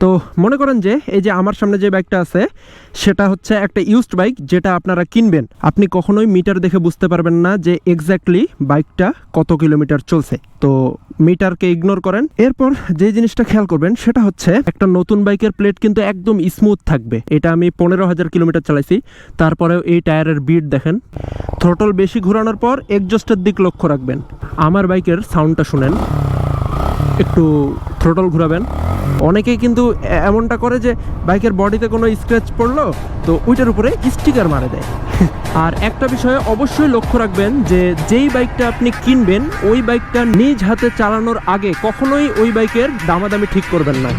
তো মনে করেন যে এই যে আমার সামনে যে বাইকটা আছে, সেটা হচ্ছে একটা ইউজড বাইক যেটা আপনারা কিনবেন। আপনি কখনোই মিটার দেখে বুঝতে পারবেন না যে এক্স্যাক্টলি বাইকটা কত কিলোমিটার চলছে। তো মিটারকে ইগনোর করেন। এরপর যে জিনিসটা খেয়াল করবেন, সেটা হচ্ছে একটা নতুন বাইকের প্লেট কিন্তু একদম স্মুথ থাকবে। এটা আমি পনেরো হাজার কিলোমিটার চালাইছি। তারপরেও এই টায়ারের বিট দেখেন। থ্রোটল বেশি ঘোরানোর পর একজস্টের দিক লক্ষ্য রাখবেন। আমার বাইকের সাউন্ডটা শুনেন। একটু থ্রোটল ঘোরাবেন। অনেকেই কিন্তু এমনটা করে যে বাইকের বডিতে কোনো স্ক্র্যাচ পড়ল, তো ওইটার উপরে স্টিকার মারে দেয়। আর একটা বিষয়ে অবশ্যই লক্ষ্য রাখবেন যে যেই বাইকটা আপনি কিনবেন, ওই বাইকটা নিজ হাতে চালানোর আগে কখনোই ওই বাইকের দামাদামি ঠিক করবেন না।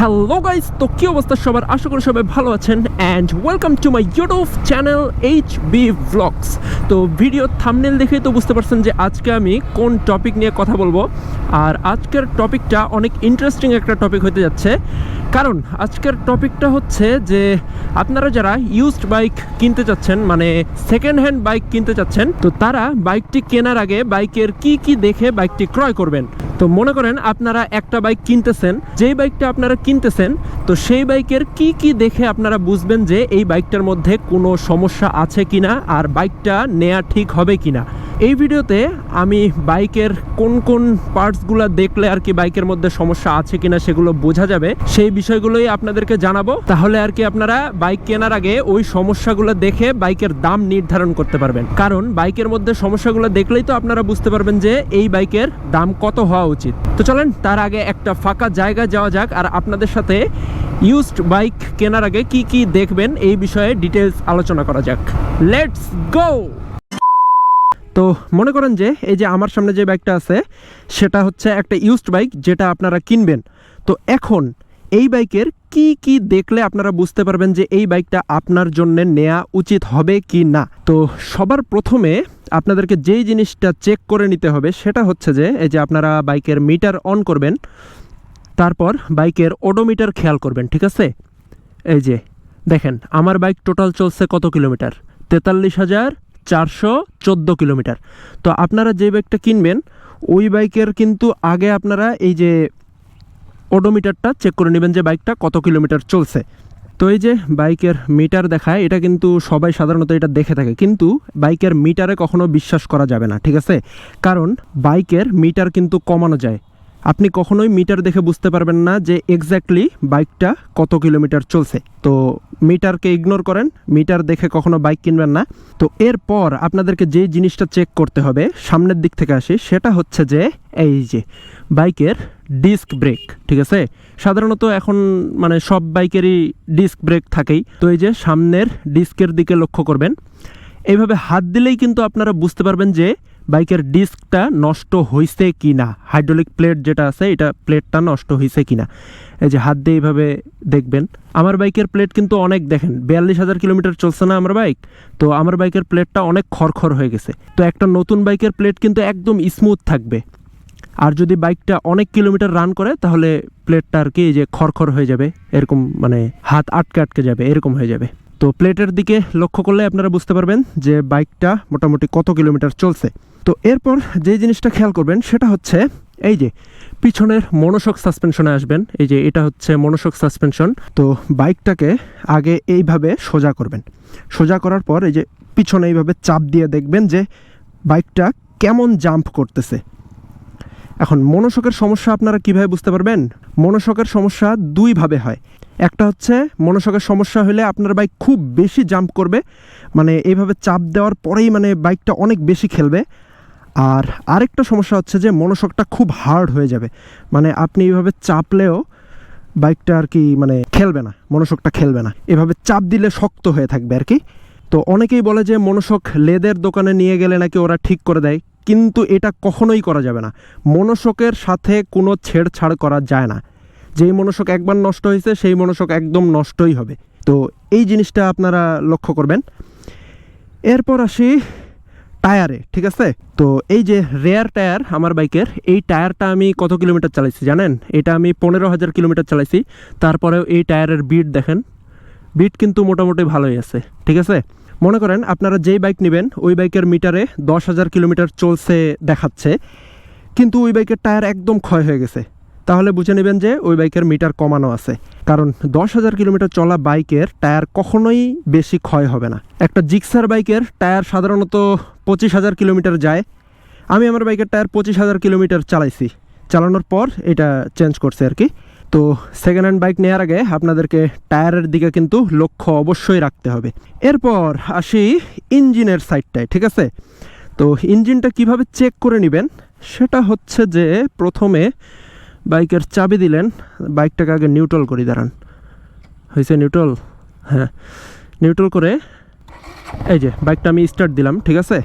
হ্যালো গাইস তো কি অবস্থা? সবার আশা করি সবাই ভালো আছেন and welcome to my YouTube channel H B vlogs তো ভিডিও থামনেল দেখেই তো বুঝতে পারছেন যে আজকে আমি কোন টপিক নিয়ে কথা বলব। আর আজকের টপিকটা অনেক ইন্টারেস্টিং একটা টপিক হতে যাচ্ছে। কারণ আজকের টপিকটা হচ্ছে যে আপনারা যারা ইউজড বাইক কিনতে চাচ্ছেন মানে সেকেন্ড হ্যান্ড বাইক কিনতে চাচ্ছেন, তো তারা বাইকটি কেনার আগে বাইকের কি কি দেখে বাইকটি ক্রয় করবেন। তো মনে করেন আপনারা একটা বাইক কিনতেছেন, যেই বাইকটা আপনারা কিনতেছেন, তো সেই বাইকের কি কি দেখে আপনারা বুঝবেন যে এই বাইকটার মধ্যে কোনো সমস্যা আছে কিনা আর বাইকটা নেয়া ঠিক হবে কিনা? এই ভিডিওতে আমি বাইকের কোন কোন পার্টসগুলো দেখলে আর কি বাইকের মধ্যে সমস্যা আছে কিনা সেগুলো বোঝা যাবে। সেই বিষয়গুলোই আপনাদেরকে জানাব। তাহলে আর কি আপনারা বাইক কেনার আগে ওই সমস্যাগুলো দেখে বাইকের দাম নির্ধারণ করতে পারবেন। কারণ বাইকের মধ্যে সমস্যাগুলো দেখলেই তো আপনারা বুঝতে পারবেন যে এই বাইকের দাম কত হওয়া উচিত। তো চলেন, তার আগে একটা ফাঁকা জায়গা যাওয়া যাক আর আপনাদের সাথে ইউজড বাইক কেনার আগে কি কি দেখবেন এই বিষয়ে ডিটেলস আলোচনা করা যাক। লেটস গো তো মনে করেন যে এই যে আমার সামনে যে বাইকটা আছে, সেটা হচ্ছে একটা ইউজড বাইক যেটা আপনারা কিনবেন। তো এখন এই বাইকের কি কি দেখলে আপনারা বুঝতে পারবেন যে এই বাইকটা আপনার জন্য নেওয়া উচিত হবে কি না? তো সবার প্রথমে আপনাদেরকে যেই জিনিসটা চেক করে নিতে হবে, সেটা হচ্ছে যে এই যে আপনারা বাইকের মিটার অন করবেন, তারপর বাইকের ওডোমিটার খেয়াল করবেন, ঠিক আছে? এই যে, দেখেন, আমার বাইক টোটাল চলছে কত কিলোমিটার? তেতাল্লিশ হাজার চারশো চোদ্দ কিলোমিটার। তো আপনারা যে বাইকটা কিনবেন, ওই বাইকের কিন্তু আগে আপনারা এই যে ওডোমিটারটা চেক করে নেবেন যে বাইকটা কত কিলোমিটার চলছে। তো এই যে বাইকের মিটার দেখায়, এটা কিন্তু সবাই সাধারণত এটা দেখে থাকে। কিন্তু বাইকের মিটারে কখনো বিশ্বাস করা যাবে না, ঠিক আছে? কারণ বাইকের মিটার কিন্তু কমানো যায়। আপনি কখনোই মিটার দেখে বুঝতে পারবেন না যে এক্স্যাক্টলি বাইকটা কত কিলোমিটার চলছে। তো মিটারকে ইগনোর করেন, মিটার দেখে কখনো বাইক কিনবেন না। তো এরপর আপনাদেরকে যে জিনিসটা চেক করতে হবে, সামনের দিক থেকে আসি, সেটা হচ্ছে যে এই যে বাইকের ডিস্ক ব্রেক ঠিক আছে? সাধারণত এখন মানে সব বাইকেরই ডিস্ক ব্রেক থাকেই। তো এই যে সামনের ডিস্কের দিকে লক্ষ্য করবেন। এইভাবে হাত দিলেই কিন্তু আপনারা বুঝতে পারবেন যে বাইকের ডিস্কটা নষ্ট হয়েছে কি না হাইড্রোলিক প্লেট যেটা আছে, এটা প্লেটটা নষ্ট হয়েছে কি না এই যে হাত দিয়ে এইভাবে দেখবেন, আমার বাইকের প্লেট কিন্তু অনেক দেখেন, বিয়াল্লিশ হাজার কিলোমিটার চলছে না আমার বাইক, তো আমার বাইকের প্লেটটা অনেক খরখর হয়ে গেছে। তো একটা নতুন বাইকের প্লেট কিন্তু একদম স্মুথ থাকবে। আর যদি বাইকটা অনেক কিলোমিটার রান করে, তাহলে প্লেটটা আর কি যে খরখর হয়ে যাবে, এরকম মানে হাত আটকে আটকে যাবে, এরকম হয়ে যাবে। তো প্লেটের দিকে লক্ষ্য করলে আপনারা বুঝতে পারবেন যে বাইকটা মোটামুটি কত কিলোমিটার চলছে। তো এরপর যে জিনিসটা খেয়াল করবেন সেটা হচ্ছে এই যে পিছনের মনোশক সাসপেনশনে আসবেন। এই যে এটা হচ্ছে মনোশক সাসপেনশন। তো বাইকটাকে আগে এইভাবে সোজা করবেন। সোজা করার পর এই যে পিছনে এইভাবে চাপ দিয়ে দেখবেন যে বাইকটা কেমন জাম্প করতেছে। এখন মনোশকের সমস্যা আপনারা কীভাবে বুঝতে পারবেন? মনোশকের সমস্যা দুইভাবে হয়। একটা হচ্ছে মনোশকের সমস্যা হলে আপনার বাইক খুব বেশি জাম্প করবে। মানে এইভাবে চাপ দেওয়ার পরেই মানে বাইকটা অনেক বেশি খেলবে। আর আরেকটা সমস্যা হচ্ছে যে মনোশকটা খুব হার্ড হয়ে যাবে। মানে আপনি এইভাবে চাপলেও বাইকটা আর কি মানে খেলবে না মনোশকটা খেলবে না। এভাবে চাপ দিলে শক্ত হয়ে থাকবে আর কি। তো অনেকেই বলে যে মনোশক লেদের দোকানে নিয়ে গেলে নাকি ওরা ঠিক করে দেয়, কিন্তু এটা কখনোই করা যাবে না। মনোশকের সাথে কোনো ছেড়ছাড় করা যায় না। যেই মনোশক একবার নষ্ট হয়েছে, সেই মনোশক একদম নষ্টই হবে। তো এই জিনিসটা আপনারা লক্ষ্য করবেন। এরপর আসি টায়ারে, ঠিক আছে? তো এই যে রেয়ার টায়ার আমার বাইকের, এই টায়ারটা আমি কত কিলোমিটার চালাইছি জানেন? এটা আমি পনেরো হাজার কিলোমিটার চালাইছি। তারপরেও এই টায়ারের বিট দেখেন। বিট কিন্তু মোটামুটি ভালোই আছে, ঠিক আছে? মনে করেন আপনারা যেই বাইক নেবেন, ওই বাইকের মিটারে দশ হাজার কিলোমিটার চলছে দেখাচ্ছে। কিন্তু ওই বাইকের টায়ার একদম ক্ষয় হয়ে গেছে। তাহলে বুঝে নেবেন যে ওই বাইকের মিটার কমানো আছে। কারণ দশ হাজার কিলোমিটার চলা বাইকের টায়ার কখনোই বেশি ক্ষয় হবে না। একটা জিক্সার বাইকের টায়ার সাধারণত পঁচিশ হাজার কিলোমিটার যায়। আমি আমার বাইকের টায়ার পঁচিশ হাজার কিলোমিটার চালাইছি। চালানোর পর এটা চেঞ্জ করছে আর কি। তো সেকেন্ড হ্যান্ড বাইক নেওয়ার আগে আপনাদেরকে টায়ারের দিকে কিন্তু লক্ষ্য অবশ্যই রাখতে হবে। এরপর আসি ইঞ্জিনের সাইডটায় ঠিক আছে? তো ইঞ্জিনটা কীভাবে চেক করে নেবেন? সেটা হচ্ছে যে প্রথমে বাইকের চাবি দিলেন, বাইকটাকে আগে নিউট্রাল করি, দাঁড়ান। হয়েছে নিউট্রাল হ্যাঁ। নিউট্রাল করে এই যে, বাইকটা আমি স্টার্ট দিলাম, ঠিক আছে?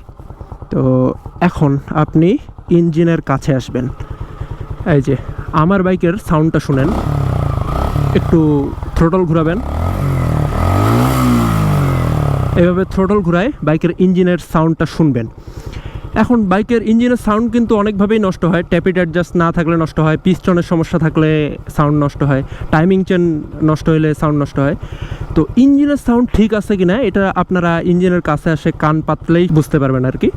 তো এখন আপনি ইঞ্জিনের কাছে আসবেন। এই যে, আমার বাইকের সাউন্ডটা শুনেন। একটু থ্রোটল ঘোরাবেন। এভাবে থ্রোটল ঘুরায় বাইকের ইঞ্জিনের সাউন্ডটা শুনবেন। এখন বাইকের ইঞ্জিনের সাউন্ড কিন্তু অনেকভাবেই নষ্ট হয়। ট্যাপিড অ্যাডজাস্ট না থাকলে নষ্ট হয়। পিস্টনের সমস্যা থাকলে সাউন্ড নষ্ট হয়। টাইমিং চেন নষ্ট হলে সাউন্ড নষ্ট হয়। তো ইঞ্জিনের সাউন্ড ঠিক আছে কিনা, এটা আপনারা ইঞ্জিনের কাছে আসে কান পাতলেই বুঝতে পারবেন আর কি।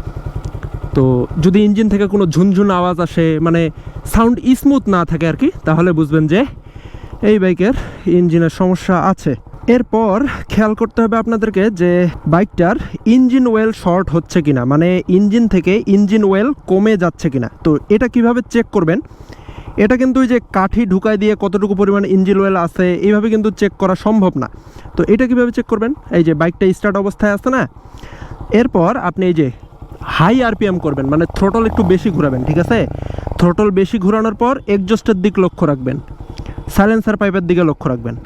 তো যদি ইঞ্জিন থেকে কোনো ঝুনঝুন আওয়াজ আসে মানে সাউন্ড স্মুথ না থাকে আর কি, তাহলে বুঝবেন যে এই বাইকের ইঞ্জিনের সমস্যা আছে। এরপর খেয়াল করতে হবে আপনাদেরকে যে বাইকটার ইঞ্জিন ওয়েল শর্ট হচ্ছে কিনা মানে ইঞ্জিন থেকে ইঞ্জিন ওয়েল কমে যাচ্ছে কিনা। তো এটা কীভাবে চেক করবেন? এটা কিন্তু যে কাঠি ঢুকায় দিয়ে কতটুকু পরিমাণ ইঞ্জিন ওয়েল আছে, এইভাবে কিন্তু চেক করা সম্ভব না। তো এটা কীভাবে চেক করবেন? এই যে বাইকটা স্টার্ট অবস্থায় আছে না? এরপর আপনি এই যে হাই আরপিএম করবেন মানে থ্রোটল একটু বেশি ঘোরাবেন, ঠিক আছে? থ্রোটল বেশি ঘোরানোর পর এক্সজস্টের দিক লক্ষ্য রাখবেন। সাইলেন্সার পাইপের দিকে লক্ষ্য রাখবেন।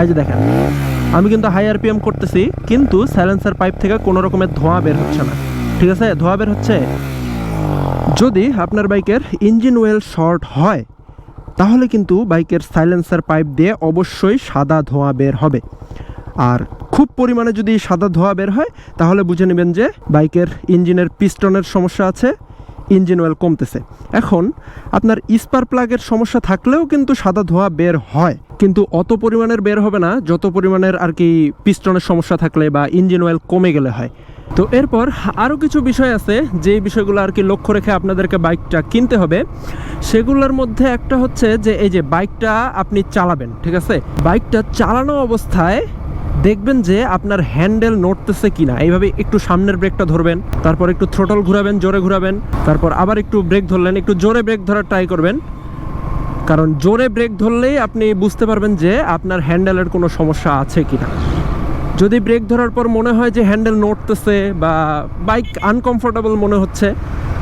এই যে দেখেন, আমি কিন্তু হাই আরপিএম করতেছি, কিন্তু সাইলেন্সার পাইপ থেকে কোনো রকমের ধোঁয়া বের হচ্ছে না। ঠিক আছে? ধোঁয়া বের হচ্ছে? যদি আপনার বাইকের ইঞ্জিন ওয়েল শর্ট হয়, তাহলে কিন্তু বাইকের সাইলেন্সার পাইপ দিয়ে অবশ্যই সাদা ধোঁয়া বের হবে। আর খুব পরিমাণে যদি সাদা ধোঁয়া বের হয়, তাহলে বুঝে নেবেন যে বাইকের ইঞ্জিনের পিস্টনের সমস্যা আছে। ইঞ্জিন অয়েল কমতেছে। এখন আপনার স্পার প্লাগের সমস্যা থাকলেও কিন্তু সাদা ধোঁয়া বের হয়। কিন্তু অত পরিমাণের বের হবে না, যত পরিমাণের আর কি পিস্টনের সমস্যা থাকলে বা ইঞ্জিন অয়েল কমে গেলে হয়। তো এরপর আরও কিছু বিষয় আছে যে বিষয়গুলো আর কি লক্ষ্য রেখে আপনাদেরকে বাইকটা কিনতে হবে। সেগুলোর মধ্যে একটা হচ্ছে যে, এই যে বাইকটা আপনি চালাবেন, ঠিক আছে? বাইকটা চালানো অবস্থায় দেখবেন যে আপনার হ্যান্ডেল নড়তেছে কিনা। এইভাবে একটু সামনের ব্রেকটা ধরবেন, তারপর একটু থ্রোটল ঘুরাবেন, জোরে ঘুরাবেন, তারপর আবার একটু ব্রেক ধরলেন, একটু জোরে ব্রেক ধরার ট্রাই করবেন। কারণ জোরে ব্রেক ধরলেই আপনি বুঝতে পারবেন যে আপনার হ্যান্ডেলের কোনো সমস্যা আছে কি না যদি ব্রেক ধরার পর মনে হয় যে হ্যান্ডেল নড়তেছে বা বাইক আনকমফোর্টেবল মনে হচ্ছে,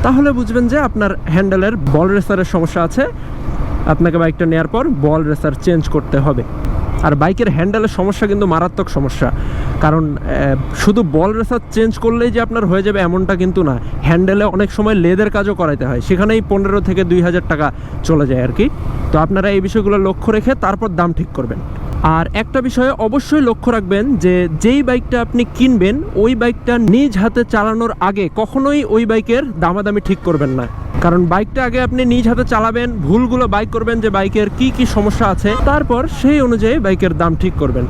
তাহলে বুঝবেন যে আপনার হ্যান্ডেলের বল রেসারের সমস্যা আছে। আপনাকে বাইকটা নেওয়ার পর বল রেসার চেঞ্জ করতে হবে। আর বাইকের হ্যান্ডেলের সমস্যা কিন্তু মারাত্মক সমস্যা। কারণ শুধু বল রেসার চেঞ্জ করলেই যে আপনার হয়ে যাবে এমনটা কিন্তু না। হ্যান্ডেলে অনেক সময় লেদের কাজও করাইতে হয়। সেখানেই পনেরো থেকে দুই হাজার টাকা চলে যায় আর কি। তো আপনারা এই বিষয়গুলো লক্ষ্য রেখে তারপর দাম ঠিক করবেন। আর একটা বিষয়ে অবশ্যই লক্ষ্য রাখবেন যে যেই বাইকটা আপনি কিনবেন, ওই বাইকটা নিজ হাতে চালানোর আগে কখনোই ওই বাইকের দামাদামি ঠিক করবেন না। কারণ বাইকটা আগে আপনি নিজ হাতে চালাবেন, ভুলগুলো বাইক করবেন যে বাইকের কি কি সমস্যা আছে, তারপর সেই অনুযায়ী বাইকের দাম ঠিক করবেন।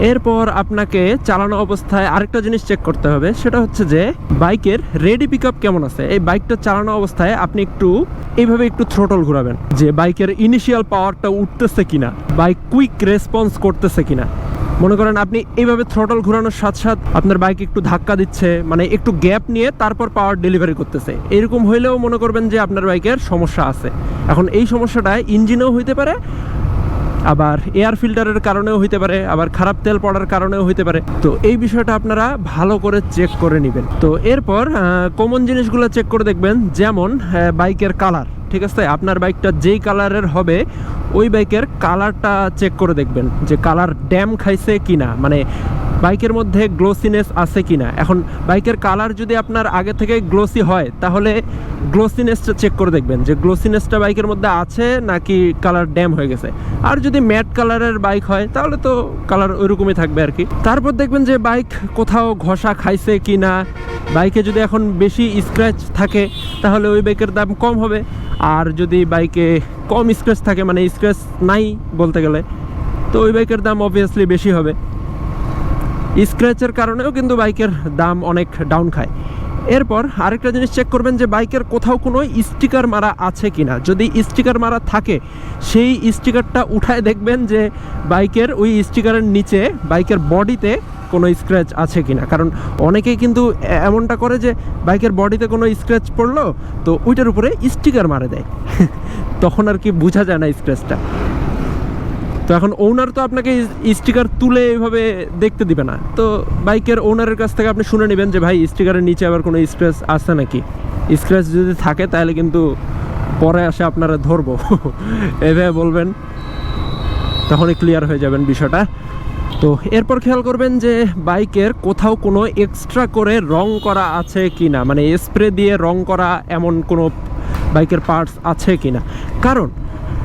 এরপর আপনাকে চালানো অবস্থায় আরেকটা জিনিস চেক করতে হবে, সেটা হচ্ছে যে বাইকের রেডি পিক কেমন আছে? এই বাইকটা চালানো অবস্থায় আপনি একটু, এইভাবে একটু থ্রোটল ঘোরাবেন, যে বাইকের ইনিশিয়াল পাওয়ারটা উঠতেছে কিনা, বাইক কুইক রেসপন্স করতেছে কিনা। মনে করেন আপনি এইভাবে থ্রোটল ঘোরানোর সাথে সাথে আপনার বাইক একটু ধাক্কা দিচ্ছে মানে একটু গ্যাপ নিয়ে তারপর পাওয়ার ডেলিভারি করতেছে। এরকম হইলেও মনে করবেন যে আপনার বাইকের সমস্যা আছে। এখন এই সমস্যাটা ইঞ্জিনেও হইতে পারে আবার এয়ার ফিল্টারের কারণেও হইতে পারে, আবার খারাপ তেল পড়ার কারণেও হইতে পারে। তো এই বিষয়টা আপনারা ভালো করে চেক করে নেবেন। তো এরপর কমন জিনিসগুলো চেক করে দেখবেন, যেমন বাইকের কালার ঠিক আছে? আপনার বাইকটা যেই কালারের হবে, ওই বাইকের কালারটা চেক করে দেখবেন যে কালার ড্যাম খাইছে কিনা। মানে বাইকের মধ্যে গ্লোসিনেস আছে কি না এখন বাইকের কালার যদি আপনার আগে থেকে গ্লোসি হয়, তাহলে গ্লোসিনেসটা চেক করে দেখবেন যে গ্লোসিনেসটা বাইকের মধ্যে আছে নাকি কালার ড্যাম হয়ে গেছে। আর যদি ম্যাট কালারের বাইক হয়, তাহলে তো কালার ওইরকমই থাকবে আর কি। তারপর দেখবেন যে বাইক কোথাও ঘষা খাইছে কি না বাইকে যদি এখন বেশি স্ক্র্যাচ থাকে, তাহলে ওই বাইকের দাম কম হবে। আর যদি বাইকে কম স্ক্র্যাচ থাকে মানে স্ক্র্যাচ নাই বলতে গেলে, তো ওই বাইকের দাম অবভিয়াসলি বেশি হবে। স্ক্র্যাচের কারণেও কিন্তু বাইকের দাম অনেক ডাউন খায়। এরপর আরেকটা জিনিস চেক করবেন যে বাইকের কোথাও কোনো স্টিকার মারা আছে কি না যদি স্টিকার মারা থাকে, সেই স্টিকারটা উঠায় দেখবেন যে বাইকের ওই স্টিকারের নিচে, বাইকের বডিতে কোনো স্ক্র্যাচ আছে কি না কারণ অনেকেই কিন্তু এমনটা করে যে বাইকের বডিতে কোনো স্ক্র্যাচ পড়ল, তো ওইটার উপরে স্টিকার মারে দেয়। তখন আর কি বোঝা যায় না স্ক্র্যাচটা তো এখন ওনার তো আপনাকে স্টিকার তুলে এইভাবে দেখতে দিবে না। তো বাইকের ওনারের কাছ থেকে আপনি শুনে নেবেন যে, ভাই স্টিকারের নিচে আবার কোনো স্ক্র্যাচ আছে নাকি? স্ক্র্যাচ যদি থাকে, তাহলে কিন্তু পরে আসে আপনারা ধরবো। এভাবে বলবেন, তখনই ক্লিয়ার হয়ে যাবেন বিষয়টা। তো এরপর খেয়াল করবেন যে, বাইকের কোথাও কোনো এক্সট্রা করে রং করা আছে কি না মানে স্প্রে দিয়ে রং করা এমন কোনো বাইকের পার্টস আছে কি না কারণ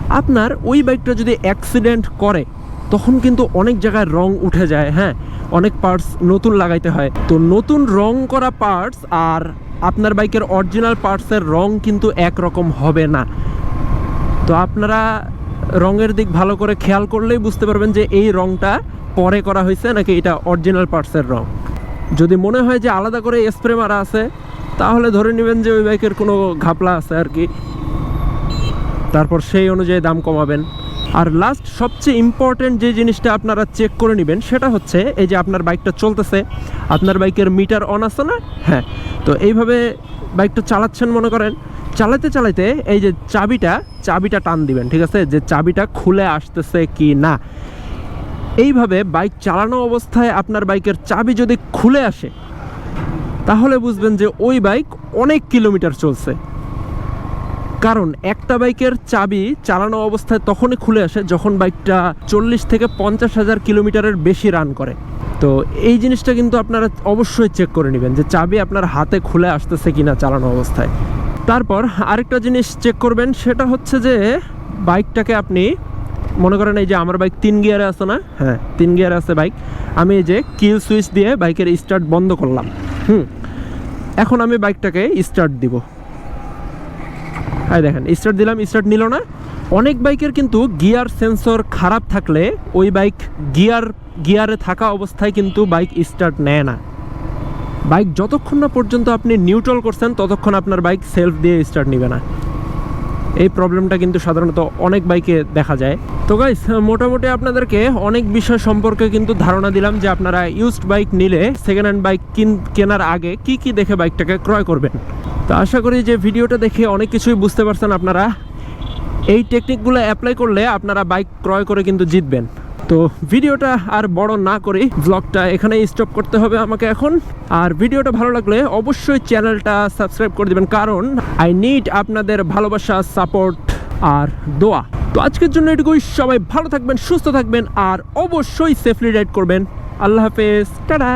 আপনার ওই বাইকটা যদি অ্যাক্সিডেন্ট করে, তখন কিন্তু অনেক জায়গায় রং উঠে যায় হ্যাঁ? অনেক পার্টস নতুন লাগাইতে হয়। তো নতুন রং করা পার্টস আর আপনার বাইকের অরিজিনাল পার্টসের রং কিন্তু একরকম হবে না। তো আপনারা রঙের দিক ভালো করে খেয়াল করলেই বুঝতে পারবেন যে এই রঙটা পরে করা হয়েছে নাকি এটা অরিজিনাল পার্টসের রং। যদি মনে হয় যে আলাদা করে স্প্রে মারা আছে, তাহলে ধরে নেবেন যে ওই বাইকের কোনো ঘাপলা আছে আর কি। তারপর সেই অনুযায়ী দাম কমাবেন। আর লাস্ট সবচেয়ে ইম্পর্টেন্ট যে জিনিসটা আপনারা চেক করে নেবেন, সেটা হচ্ছে এই যে আপনার বাইকটা চলতেছে। আপনার বাইকের মিটার অন আছে না? হ্যাঁ। তো এইভাবে বাইকটা চালাচ্ছেন মনে করেন। চালাতে চালাতে এই যে চাবিটা চাবিটা টান দিবেন, ঠিক আছে? যে চাবিটা খুলে আসতেছে কি না? এইভাবে বাইক চালানো অবস্থায় আপনার বাইকের চাবি যদি খুলে আসে, তাহলে বুঝবেন যে ওই বাইক অনেক কিলোমিটার চলছে। কারণ একটা বাইকের চাবি চালানো অবস্থায় তখনই খুলে আসে যখন বাইকটা চল্লিশ থেকে পঞ্চাশ হাজার কিলোমিটারের বেশি রান করে। তো এই জিনিসটা কিন্তু আপনারা অবশ্যই চেক করে নেবেন যে চাবি আপনার হাতে খুলে আসতেছে কিনা চালানো অবস্থায়। তারপর আরেকটা জিনিস চেক করবেন, সেটা হচ্ছে যে বাইকটাকে আপনি, মনে করেন এই যে আমার বাইক তিন গিয়ারে আছে না? হ্যাঁ তিন গিয়ারে আছে বাইক। আমি এই যে কিল সুইচ দিয়ে বাইকের স্টার্ট বন্ধ করলাম। হুম, এখন আমি বাইকটাকে স্টার্ট দিব। হ্যাঁ দেখেন স্টার্ট দিলাম স্টার্ট নিল না। অনেক বাইকের কিন্তু গিয়ার সেন্সর খারাপ থাকলে ওই বাইক গিয়ার, গিয়ারে থাকা অবস্থায় কিন্তু বাইক স্টার্ট নেয় না। বাইক যতক্ষণ না পর্যন্ত আপনি নিউট্রাল করছেন, ততক্ষণ আপনার বাইক সেলফ দিয়ে স্টার্ট নেবে না। এই প্রবলেমটা কিন্তু সাধারণত অনেক বাইকে দেখা যায়। তো গাইস মোটামুটি আপনাদেরকে অনেক বিষয় সম্পর্কে কিন্তু ধারণা দিলাম যে আপনারা ইউজড বাইক নিলে সেকেন্ড হ্যান্ড বাইক কিন, কেনার আগে কি কি দেখে বাইকটাকে ক্রয় করবেন। তো আশা করি যে ভিডিওটা দেখে অনেক কিছুই বুঝতে পারছেন আপনারা। এই টেকনিকগুলো অ্যাপ্লাই করলে আপনারা বাইক ক্রয় করে কিন্তু জিতবেন। তো ভিডিওটা আর বড় না করে ব্লগটা এখানেই স্টপ করতে হবে আমাকে এখন। আর ভিডিওটা ভালো লাগলে অবশ্যই চ্যানেলটা সাবস্ক্রাইব করে দেবেন, কারণ আই নিড আপনাদের ভালোবাসা সাপোর্ট আর দোয়া। তো আজকের জন্য এটুকুই, সবাই ভালো থাকবেন, সুস্থ থাকবেন, আর অবশ্যই সেফলি রাইড করবেন। আল্লাহ হাফেজ, টাটা!